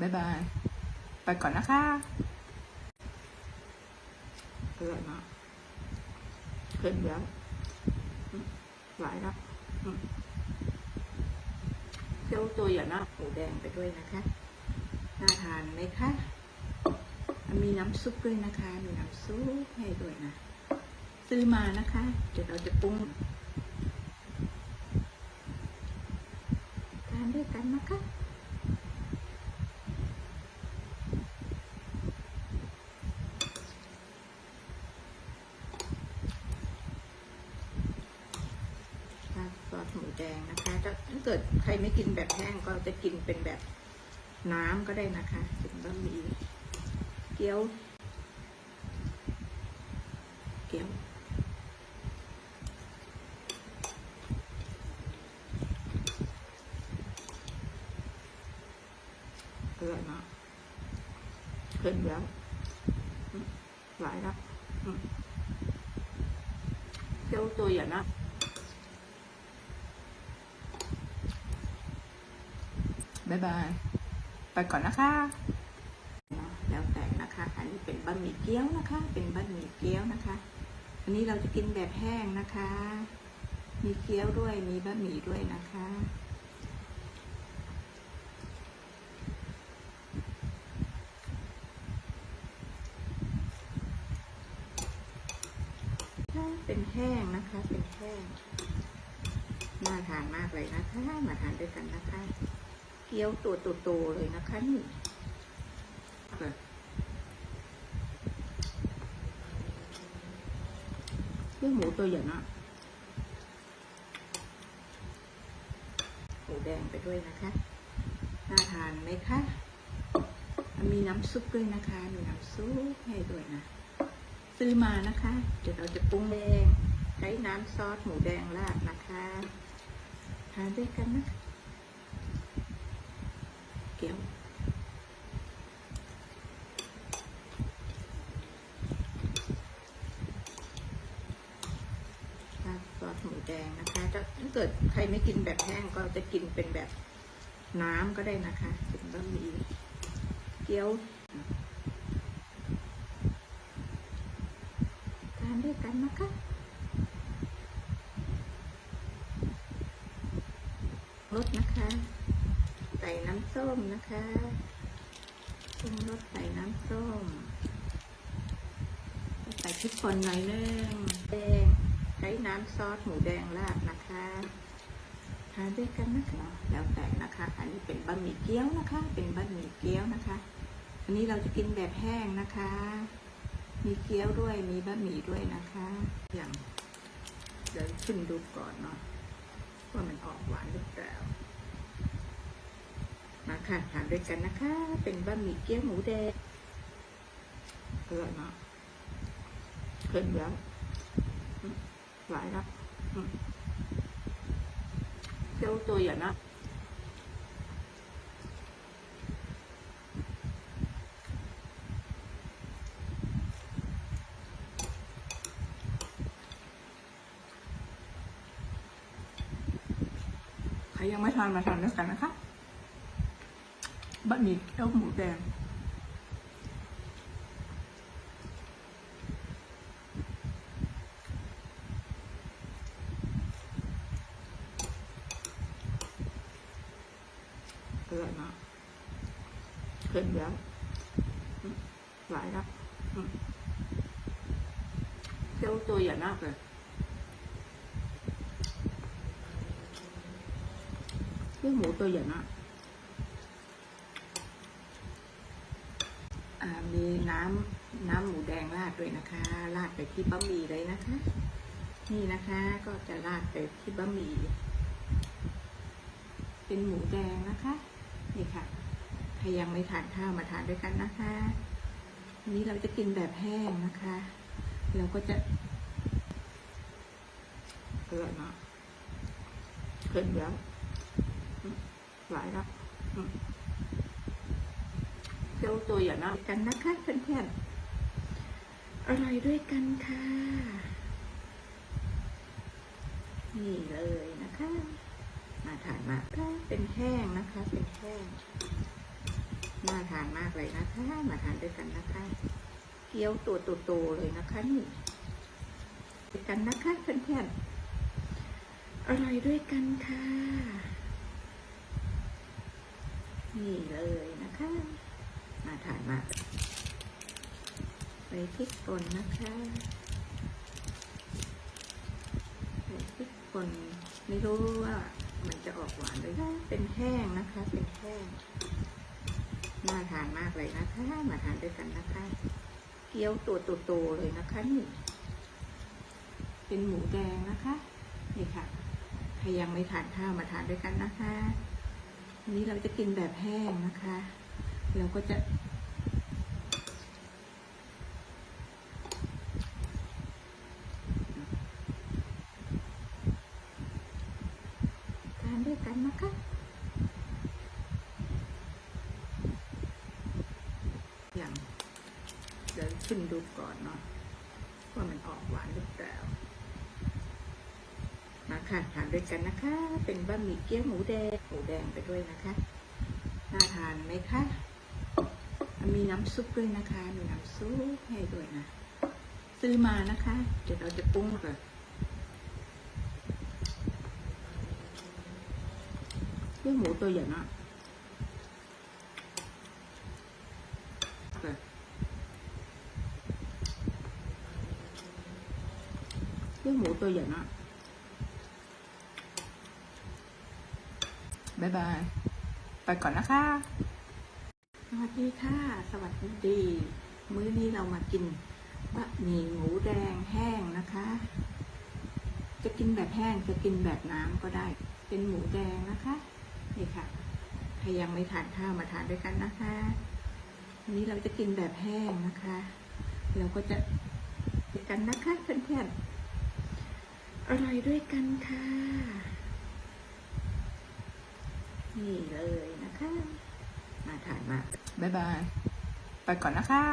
บ๊ายบาย ไปก่อนนะคะอร่อยมากเผ็ดแล้วหลายแล้วเจ้าตัวอย่านะหมูแดงไปด้วยนะคะ น่าทานไหมคะ มีน้ำซุปด้วยนะคะ มีน้ำซุปให้ด้วยนะ ซื้อมานะคะ เดี๋ยวเราจะปรุงทานด้วยกันนะคะ ค่ะซอส หมูแดงนะคะถ้าเกิดใครไม่กินแบบแห้งก็จะกินเป็นแบบน้ำก็ได้นะคะกินบะหมี่เกี๊ยว เกี๊ยวอร่อยมากเผ็ดแล้วหลายแล้วเกี๊ยวตัวใหญ่นะายบาย ไปก่อนนะคะแล้วแต่นะคะ อันนี้เป็นบะหมี่เกี๊ยวนะคะ เป็นบะหมี่เกี๊ยวนะคะ อันนี้เราจะกินแบบแห้งนะคะ มีเกี๊ยวด้วย มีบะหมี่ด้วยนะคะเป็นแห้งนะคะ เป็นแห้งน่าทานมากเลยนะคะ มาทานด้วยกันนะคะ กี๊ยวตัวโตๆเลยนะคะนี่เกี๊ยวหมูตัวใหญ่มากหมูแดงไปด้วยนะคะ น่าทานไหมคะ มีน้ำซุปด้วยนะคะ มีน้ำซุปให้ด้วยนะ ซื้อมานะคะ เดี๋ยวเราจะปรุงแดง ใช้น้ำซอสหมูแดงราดนะคะ ทานด้วยกันนะคะ เกี๊ยวซอสหมูแดงนะคะถ้าถ้าเกิดใครไม่กินแบบแห้งก็จะกินเป็นแบบน้ำก็ได้นะคะเป็นบะหมี่เกี๊ยวทานด้วยกันนะคะรสนะคะ ใส่น้ำส้ มนะคะปรุงรสใส่น้ำส้ม ใส่พริกป่นหน่อยนึงแดงใช้น้ำซอสหมูแดงราดนะคะทานด้วยกันนะคะแล้วแต่นะคะ อันนี้เป็นบะหมี่เกี๊ยวนะคะ เป็นบะหมี่เกี๊ยวนะคะ อันนี้เราจะกินแบบแห้งนะคะ มีเกี๊ยวด้วยมีบะหมี่ด้วยนะคะ อย่างเดี๋ยวชิมดูก่อนเนาะว่ามันออกหวานหรือเปล่า ค่ะทานด้วยกันนะคะ เป็นบะหมี่เกี๊ยวหมูแดงอร่อยมากเผ็ดแล้วอืมหลายแล้วอืมเกี๊ยวตัวใหญ่นะใครยังไม่ทานมาทานด้วยกันนะคะ บะหมี่เต้าหมูแดงอร่อยมากเผ็ดแล้วอื มีน้ำน้ำหมูแดงราดด้วยนะคะราดไปที่บะหมี่เลยนะคะ นี่นะคะก็จะราดไปที่บะหมี่เป็นหมูแดงนะคะนี่ค่ะใครยังไม่ทานข้าวมาทานด้วยกันนะคะวันนี้เราจะกินแบบแห้งนะคะ เราก็จะอร่อยมากเผ็ดแล้วหลายแล้ว จ้าตัวอย่านะกันนะคะเพื่อนๆอร่อยด้วยกันค่ะ นี่เลยนะคะ มาทานมาค่ะเป็นแห้งนะคะ เป็นแห้งมน่าทานมากเลยนะคะ มาทานด้วยกันนะคะ เกี๊ยวตัวโตๆเลยนะคะนี่ด้วยกันนะคะเพื่อนๆอร่อยด้วยกันค่ะ นี่เลยนะคะ มาทานมาใส่พริกป่นนะคะใส่พริกป่นไม่รู้ว่ามันจะออกหวานหรือไม่เป็นแห้งนะคะ เป็นแห้งน่าทานมากเลยนะคะมาทานด้วยกันนะคะ เกี๊ยวตัวโตๆเลยนะคะนี่เป็นหมูแดงนะคะนี่ค่ะใครยังไม่ทานข้าวมาทานด้วยกันนะคะวันนี้เราจะกินแบบแห้งนะคะ เราก็จะ ทานด้วย กันนะคะอย่างเดี๋ยวชิมดูก่อนเนาะว่ามันออกหวานหรือเปล่ามาค่ะทานด้วยกันนะคะ เป็นบะหมี่เกี๊ยวหมูแดงหมูแดงไปด้วยนะคะน่าทานไหมคะมีน้ำซุปด้วยนะคะ มีน้ำซุปให้ด้วยนะ ซื้อมานะคะ เดี๋ยวเราจะปรุงเลย เกี๊ยวหมูตัวใหญ่มากเลยเกี๊ยวหมูตัวใหญ่มากบายบาย ไปก่อนนะคะ สวัสดีค่ะ สวัสดี มื้อนี้เรามากินบะหมี่หมูแดงแห้งนะคะ จะกินแบบแห้งจะกินแบบน้ำก็ได้ เป็นหมูแดงนะคะ นี่ค่ะใครยังไม่ทานข้าวมาทานด้วยกันนะคะวันนี้เราจะกินแบบแห้งนะคะ เราก็จะกินกันนะคะเพื่อนๆอร่อยด้วยกันค่ะ นี่เลยนะคะ มาทานมาบ๊ายบาย ไปก่อนนะคะ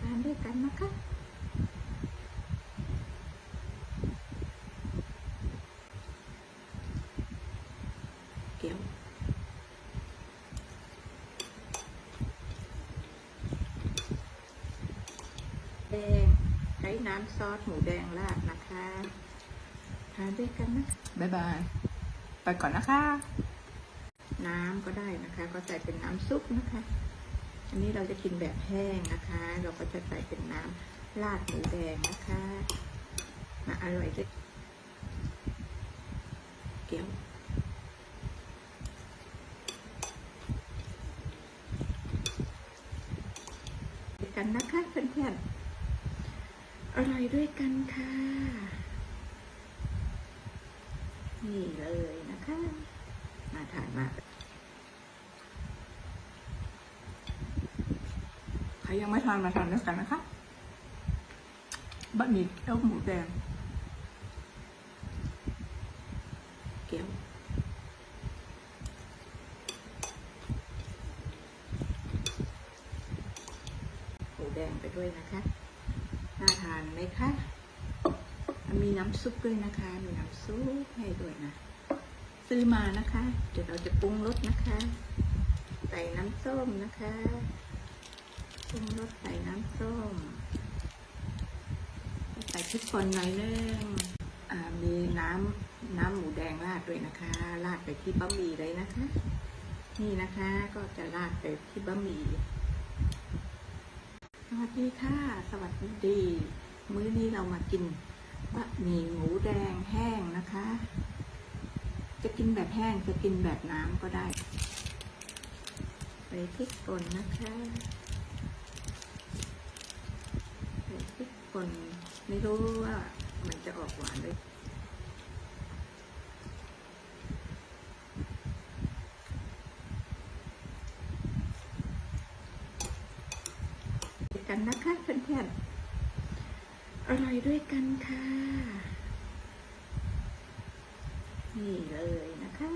ทานด้วย กันนะคะเกี๊ยวแดงใช้น้ำซอสหมูแดงราดนะคะทานด้วยกันนะบายบาย ไปก่อนนะคะ น้ำก็ได้นะคะ ก็ใส่เป็นน้ำซุปนะคะ อันนี้เราจะกินแบบแห้งนะคะ เราก็จะใส่เป็นน้ำราดหมูแดงนะคะ มาอร่อยด้วยเกี๊ยวกันนะคะเพื่อนๆอร่อยด้วยกันค่ะ นี่เลยนะคะ มาทานมากใคร ยังไม่ทานมาทานด้วยกันนะคะบะหมี่เกี๊ยวหมูแดงเกี๊ยวหมูแดงไปด้วยนะคะ น่าทานไหมคะ มีน้ำซุปด้วยนะคะ มีน้ำซุปให้ด้วยนะ ซื้อมานะคะ เดี๋ยวเราจะปรุงรสนะคะ ใส่น้ำส้มนะคะ รุงรสใส่น้ำส้มใส่พริกป่นหน่อยนึงอ่ามีน้ำน้ำหมูแดงราดด้วยนะคะ ราดไปที่บะหมี่เลยนะคะ นี่นะคะก็จะราดไปที่บะหมี่สวัสดีค่ะ สวัสดี มื้อนี้เรามากินบะหมี่หมูแดงแห้งนะคะ จะกินแบบแห้งจะกินแบบน้ำก็ได้ใส่พริกป่นนะคะใส่พริกป่นไม่รู้ว่ามันจะออกหวานเลยกันนะคะเพื่อนๆอร่อยด้วยกันค่ะ นี่เลยนะคะ